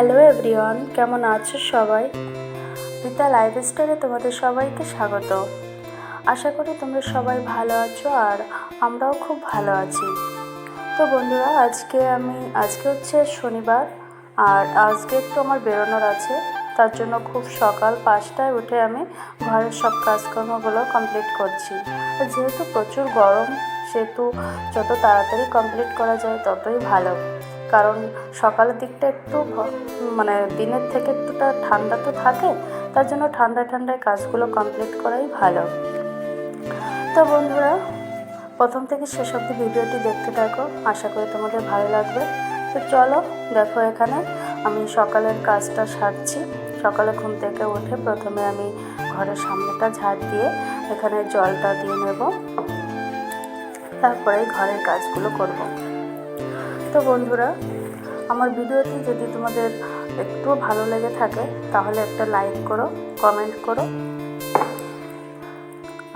Everyone কেমন আছো সবাই? রীতা লাইফস্টাইলে তোমাদের সবাইকে স্বাগত। আশা করি তোমরা সবাই ভালো আছো আর আমরাও খুব ভালো আছি। তো বন্ধুরা, আজকে আমি, আজকে হচ্ছে শনিবার আর আজকে একটু আমার বেরোনোর আছে। তার জন্য খুব সকাল পাঁচটায় উঠে আমি ঘরের সব কাজকর্মগুলো কমপ্লিট করছি। যেহেতু প্রচুর গরম সেহেতু যত তাড়াতাড়ি কমপ্লিট করা যায় ততই ভালো। কারণ সকালের দিকটা একটু মানে দিনের থেকে একটুটা ঠান্ডা তো থাকে, তার জন্য ঠান্ডা ঠান্ডায় কাজগুলো কমপ্লিট করাই ভালো। তো বন্ধুরা, প্রথম থেকে শেষ অবধি ভিডিওটি দেখতে থাকো, আশা করি তোমাদের ভালো লাগবে। তো চলো, দেখো এখানে আমি সকালের কাজটা সারছি। সকালে ঘুম থেকে উঠে প্রথমে আমি ঘরের সামনেটা ঝাড় দিয়ে এখানে জলটা দিয়ে নেব। তারপরে ঘরের কাজগুলো করব। তো বন্ধুরা, আমার ভিডিওটি যদি তোমাদের একটু ভালো লেগে থাকে, তাহলে একটা লাইক করো, কমেন্ট করো।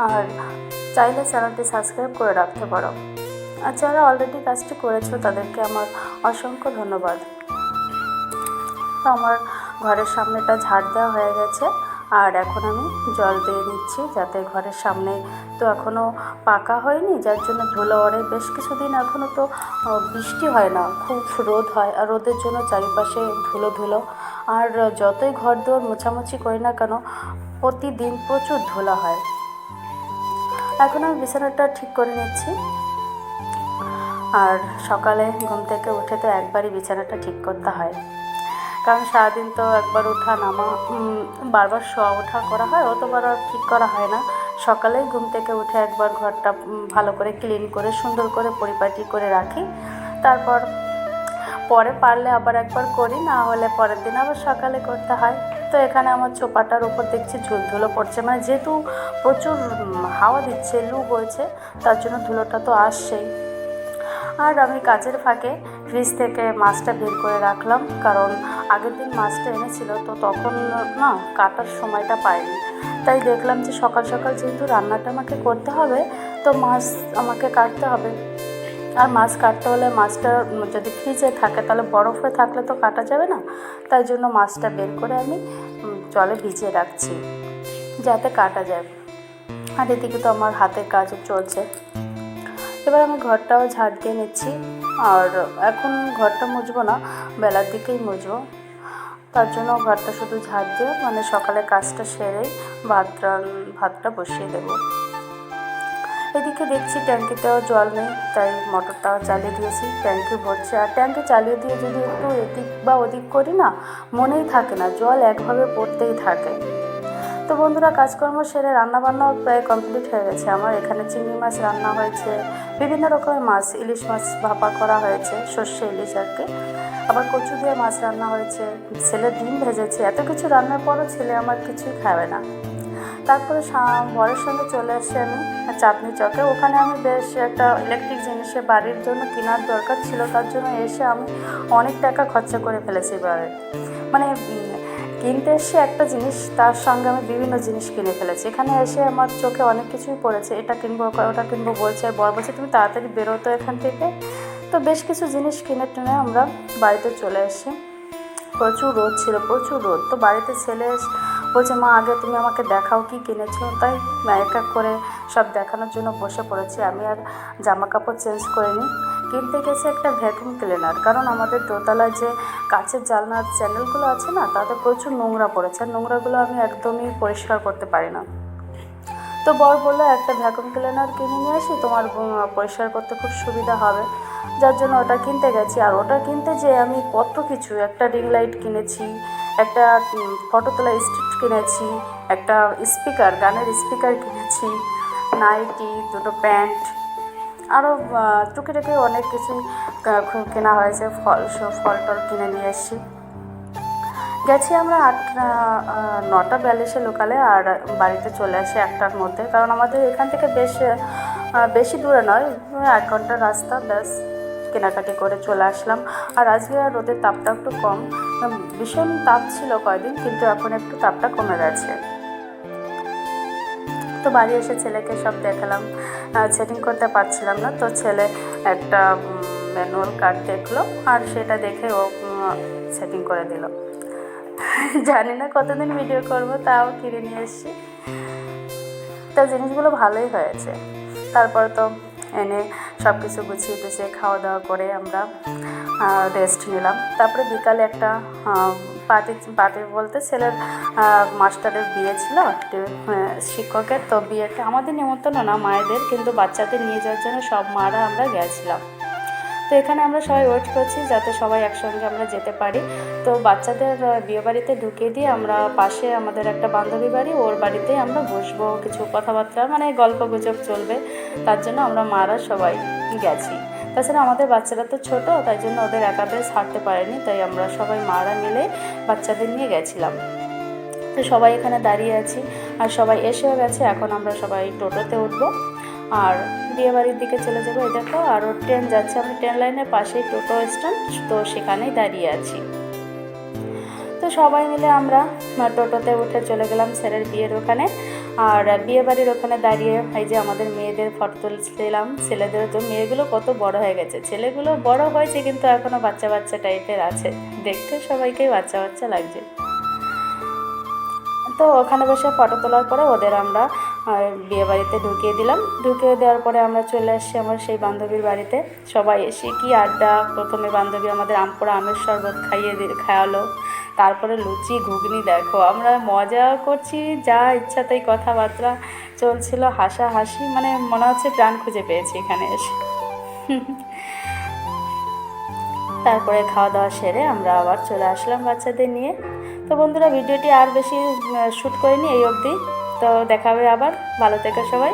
আর চাইলে চ্যানেলটি সাবস্ক্রাইব করে রাখতে পারো। আর যারা অলরেডি কাজটি করেছ, তাদেরকে আমার অসংখ্য ধন্যবাদ। তো আমার ঘরের সামনেটা ঝাড় দেওয়া হয়ে গেছে। আর এখন আমি জল দিয়ে দিচ্ছি যাতে ঘরের সামনে তো এখনও পাকা হয়নি, যার জন্য ধুলো ওড়ে। বেশ কিছুদিন এখনও তো বৃষ্টি হয় না, খুব রোদ হয় আর রোদের জন্য চারিপাশে ধুলো ধুলো। আর যতই ঘর দুয়ার মোছামুছি করি না কেন, প্রতিদিন প্রচুর ধুলো হয়। এখন আমি বিছানাটা ঠিক করে নিচ্ছি। আর সকালে ঘুম থেকে উঠে তো একবারই বিছানাটা ঠিক করতে হয়। কারণ সারাদিন তো একবার ওঠা নামা বারবার শোয়া ওঠা করা হয়, অতবার আর ঠিক করা হয় না। সকালেই ঘুম থেকে উঠে একবার ঘরটা ভালো করে ক্লিন করে, সুন্দর করে পরিপাটি করে রাখি। তারপর পরে পারলে আবার একবার করি, না হলে পরের দিন আবার সকালে করতে হয়। তো এখানে আমার চোপাটার উপর দেখছি ধুলো পড়ছে। মানে যেহেতু প্রচুর হাওয়া দিচ্ছে, লু বইছে, তার জন্য ধুলোটা তো আসছেই। আর আমি কাজের ফাঁকে ফ্রিজ থেকে মাছটা বের করে রাখলাম, কারণ আগের দিন মাছটা এনেছিল, তো তখন না কাটার সময়টা পাইনি। তাই দেখলাম যে সকাল সকাল যেহেতু রান্নাটা আমাকে করতে হবে, তো মাছ আমাকে কাটতে হবে। আর মাছ কাটতে হলে মাছটা যদি ফ্রিজে থাকে, তাহলে বরফ হয়ে থাকলে তো কাটা যাবে না। তাই জন্য মাছটা বের করে আমি জলে ভিজিয়ে রাখছি, যাতে কাটা যায়। আর এদিকে তো আমার হাতের কাজও চলছে। এবার আমি ঘরটাও ঝাড় দিয়ে নিচ্ছি। আর এখন ঘরটা মুছবো না, বেলার দিকেই মুছবো। তার জন্য ঘরটা শুধু ঝাড় দিয়ে মানে সকালে কাজটা সেরেই ভাত রান- ভাতটা বসিয়ে দেবো। এদিকে দেখছি ট্যাঙ্কিতেও জল নেই, তাই মোটরটাও চালিয়ে দিয়েছি, ট্যাঙ্কি ভরছে। আর ট্যাঙ্কি চালিয়ে দিয়ে যদি একটু এদিক বা ওদিক করি না, মনেই থাকে না, জল একভাবে পড়তেই থাকে। তো বন্ধুরা, কাজকর্ম সেরে রান্নাবান্নাও প্রায় কমপ্লিট হয়ে গেছে। আমার এখানে চিংড়ি মাছ রান্না হয়েছে, বিভিন্ন রকমের মাছ, ইলিশ মাছ ভাপা করা হয়েছে, সর্ষে ইলিশ আর কি। আবার কচু দিয়ে মাছ রান্না হয়েছে, ছেলে ডিম ভেজেছে, এত কিছু রান্নার পরও ছেলে আমার কিছুই খাবে না। তারপরে বরের সঙ্গে চলে আসি আমি চাঁদনি চকে। ওখানে আমি বেশ একটা ইলেকট্রিক জিনিসে বাড়ির জন্য কেনার দরকার ছিল, তার জন্য এসে আমি অনেক টাকা খরচা করে ফেলেছি এবারে। মানে কিনতে এসে একটা জিনিস, তার সঙ্গে আমি বিভিন্ন জিনিস কিনে ফেলেছি। এখানে এসে আমার চোখে অনেক কিছুই পড়েছে। এটা কিনবো, ওটা কিনবো বলছে, আর বর বলছে, তুমি তাড়াতাড়ি বেরোতো এখান থেকে। তো বেশ কিছু জিনিস কিনে টেনে আমরা বাড়িতে চলে আসি। প্রচুর রোদ ছিল, প্রচুর রোদ। তো বাড়িতে ছেলে এস- বলছে, মা, আগে তুমি আমাকে দেখাও কি কিনেছো? তাই এক এক করে সব দেখানোর জন্য বসে পড়েছি। আমি আর জামা কাপড় চেঞ্জ করে নিই কিনতে গেছে একটা ভ্যাকুম ক্লিনার। কারণ আমাদের দোতলায় যে কাঁচের জানলার চ্যানেলগুলো আছে না, তাতে প্রচুর নোংরা পড়েছে। আর নোংরাগুলো আমি একদমই পরিষ্কার করতে পারি না। তো বর বলল, একটা ভ্যাকুম ক্লিনার কিনে নিয়ে আসি, তোমার পরিষ্কার করতে খুব সুবিধা হবে। যার জন্য ওটা কিনতে গেছি। আর ওটা কিনতে যে আমি কত কিছু, একটা রিং লাইট কিনেছি, একটা ফটো তোলা স্টিক কিনেছি, একটা স্পিকার, গানের স্পিকার কিনেছি, নাইটি, দুটো প্যান্ট আরও টুকিটাকি অনেক কিছু কেনা হয়েছে, ফল ফল টল কিনে নিয়ে এসেছি। গেছি আমরা আটটা নটা বিয়াল্লিশে লোকালে, আর বাড়িতে চলে আসি একটার মধ্যে, কারণ আমাদের এখান থেকে বেশ বেশি দূরে নয়, এক ঘণ্টার রাস্তা, ব্যাস, কেনাকাটি করে চলে আসলাম। আর আজকে আর রোদের তাপটা একটু কম ভীষণ তাপ ছিল কয়দিন, কিন্তু এখন একটু তাপটা কমে গেছে। তো বাড়ি এসে ছেলেকে সব দেখালাম সেটিং করতে পারছিলাম না, তো ছেলে একটা ম্যানুয়াল কার্ড দেখল, আর সেটা দেখে ও সেটিং করে দিল। জানি না কতদিন ভিডিও করব, তাও কিনে নিয়ে এসেছি। তো জিনিসগুলো ভালোই হয়েছে। তারপর তো এনে সব কিছু গুছিয়ে টুছিয়ে খাওয়া দাওয়া করে আমরা রেস্ট নিলাম। তারপরে বিকালে একটা পার্টি পার্টি বলতে ছেলের মাস্টারের বিয়ে ছিল শিক্ষকের তো বিয়েতে আমাদের নিমন্ত্রণ না মায়েদের কিন্তু বাচ্চাদের নিয়ে যাওয়ার জন্য সব মারা আমরা গেছিলাম। তো এখানে আমরা সবাই ওয়েট করছি যাতে সবাই একসঙ্গে আমরা যেতে পারি। তো বাচ্চাদের আহ, বিয়ে বাড়িতে ঢুকিয়ে দিয়ে আমরা পাশে আমাদের একটা বান্ধবী বাড়ি ওর বাড়িতেই আমরা বসবো কিছু কথাবার্তা মানে গল্প গুজব চলবে তার জন্য আমরা মারা সবাই গেছি। তাছাড়া আমাদের বাচ্চারা তো ছোট, তাই জন্য ওদের একাদের ছাড়তে পারেনি, তাই আমরা সবাই মারা মিলে বাচ্চাদের নিয়ে গেছিলাম। তো সবাই এখানে দাঁড়িয়ে আছি, আর সবাই এসেও গেছে, এখন আমরা সবাই টোটোতে উঠবো। আর বিয়েবাড়ির দিকে চলে যাব, এই দেখো আরও ট্রেন যাচ্ছে আমি ট্রেন লাইনের পাশেই টোটো স্ট্যান্ড, তো সেখানেই দাঁড়িয়ে আছি। তো সবাই মিলে আমরা টোটোতে উঠে চলে গেলাম ছেলের বিয়ের ওখানে। আর বিয়ে বাড়ির ওখানে দাঁড়িয়ে এই যে আমাদের মেয়েদের ফটো তুলছিলাম ছেলেদের তো, মেয়েগুলো কত বড় হয়ে গেছে। ছেলেগুলো বড় হয়েছে কিন্তু এখনও বাচ্চা বাচ্চা টাইপের আছে। দেখতে সবাইকেই বাচ্চা বাচ্চা লাগছে। তো ওখানে বসে ফটো তোলার পরে ওদের আমরা বিয়ে বাড়িতে ঢুকিয়ে দিলাম। ঢুকিয়ে দেওয়ার পরে আমরা চলে আসছি আমার সেই বান্ধবীর বাড়িতে। সবাই এসে কি আড্ডা? প্রথমে বান্ধবী আমাদের আমপোড়া আমের শরবত খাইয়ে খাওয়ালো। তারপরে লুচি, ঘুগনি দেখো, আমরা মজা করছি, যা ইচ্ছা তাই কথাবার্তা চলছিল, হাসাহাসি মানে মনে হচ্ছে প্রাণ খুঁজে পেয়েছি এখানে এসে। তারপরে খাওয়া দাওয়া সেরে আমরা আবার চলে আসলাম বাচ্চাদের নিয়ে। তো বন্ধুরা, ভিডিওটি আর বেশি শ্যুট করিনি এই অবধি। তো দেখা হবে আবার। ভালো থেকো সবাই।